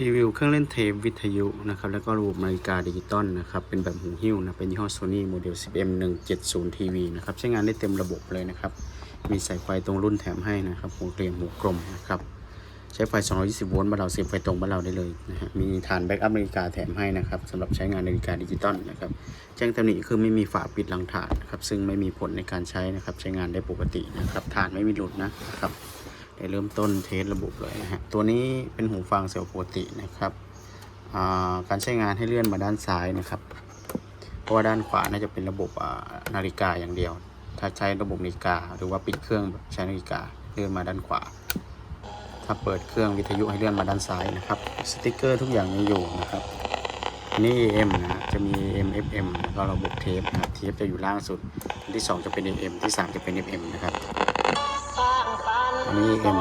รีวิวเครื่องเล่นเทปวิทยุนะครับแล้วก็ระบบนาฬิกาดิจิตอลนะครับเป็นแบบหูหิ้วนะเป็นยี่ห้อ Sony โมเดล 10M 170 TV นะครับใช้งานได้เต็มระบบเลยนะครับ มีสายไฟตรงรุ่นแถมให้นะครับหัวเกลียงหัวกลมนะครับใช้ไฟ 220 โวลต์บ้านเราเสียบไฟตรงบ้านเราได้เลยนะฮะมีฐานแบ็กอัพนาฬิกาแถมให้นะครับสำหรับใช้งานนาฬิกาดิจิตอลนะครับแจ้งตำหนิคือไม่มีฝาปิดหลังฐานครับซึ่งไม่มีผลในการใช้นะครับใช้งานได้ปกตินะครับฐานไม่มีหลุดนะครับ ได้เริ่มต้นเทสระบบเลยนะฮะ ตัวนี้เป็นหูฟังเซลล์ปกตินะครับอ่าการใช้งานให้เลื่อนมาด้านซ้ายนะครับ เพราะว่าด้านขวาน่าจะเป็นระบบนาฬิกาอย่างเดียว ถ้าใช้ระบบนาฬิกา หรือว่าปิดเครื่องใช้นาฬิกาเลื่อนมาด้านขวา ถ้าเปิดเครื่องวิทยุให้เลื่อนมาด้านซ้ายนะครับ สติกเกอร์ทุกอย่างมีอยู่นะครับนนี้ AM นะฮะจะมี AM FM แล้วก็ระบบเทปนะเทปจะอยู่ล่างสุด ที่ 2 จะเป็น AM ที่ 3 จะเป็น FM นะครับ อันนี้ AM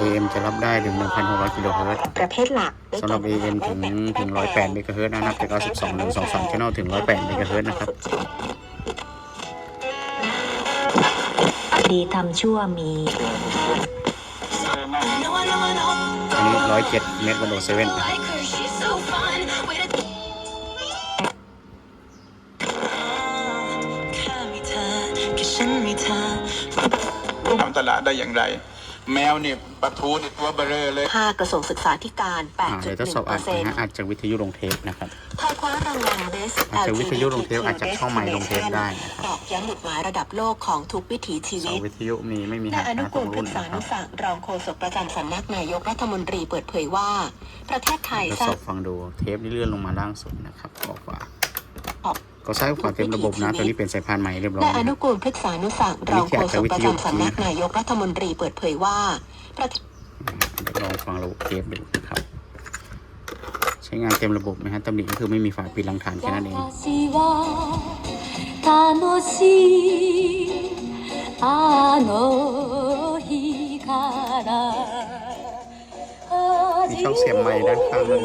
AM จะรับได้ถึง 1,600 กิโลเฮิรตซ์ประเภทหลักได้สำหรับแก่ AM ถึงถึง 108 เมกะเฮิรตซ์นะนับจาก92 122 channel ถึง 108 เมกะเฮิรตซ์นะครับ ดีทำชั่วมี อันนี้ 107 เมกะโดเซเว่นนะครับ ทำตลาดได้อย่างไร แมวเนี่ยปลาทูนี่ตัวเบลอเลย5กระทรวงศึกษาธิการ อ่าเดี๋ยวทดสอบอัดนะฮะ8.1%อัดจากวิทยุลงเทปนะครับ ไทยคว้ารางวัล Best อาจจะวิทยุลงเทปอาจจะเข้าไมค์ลงเทปได้นะครับตอกย้ำหมุดหมายระดับโลกของทุกวิถีชีเสาวิตวิทยุมีไม่มีนาหัยกอนุนะตกูรลงพฤรุ่นกษานะคนุรับสังรองโฆษกประจำสำนักนายกรัฐมนตรีเปิดเผยว่า ประเทศไทยทดสสร้าองบฟังดูเทปนี่เลื่อนลงมาล่างสุดนะครับออกขวาออ ก็ใช้ขวาเต็มระบบนะตัวนี้เป็นสายพานใหม่เรียบร้อยนายอนุกูลพฤกษานุสังรองโฆษกประจำสำนักนายกรัฐมนตรีเปิดเผยว่าลองฟังระบบเทปดูนะครับ ใช้งานเต็มระบบนะฮะตำหนิก็คือไม่มีฝาปิดรังฐานแค่นั้นเองมีช่องเสียบไม้ด้านข้างด้วย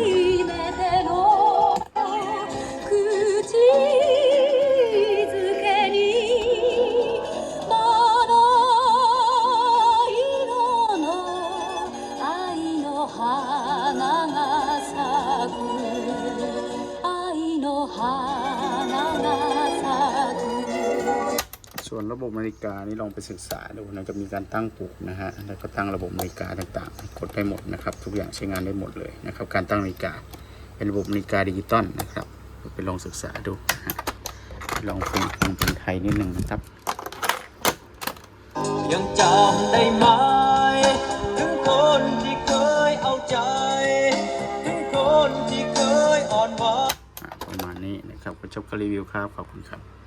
ส่วนระบบนาฬิกานี่ลองไปศึกษาดูนะจะมีการตั้งปลุกนะฮะแล้วก็ตั้งระบบนาฬิกาต่างๆ กดได้หมดนะครับ ทุกอย่างใช้งานได้หมดเลยนะครับ การตั้งนาฬิกาเป็นระบบนาฬิกาดิจิตอลนะครับไปลองศึกษาดูนะฮะลองฟังฟังเป็นไทยนิดหนึ่งนะครับ ยังจำได้ไหมถึงคนที่เคยเอาใจถึงคนที่เคยอ่อนหวานอ่าประมาณนี้นะครับก็จบการรีวิวครับขอบคุณครับ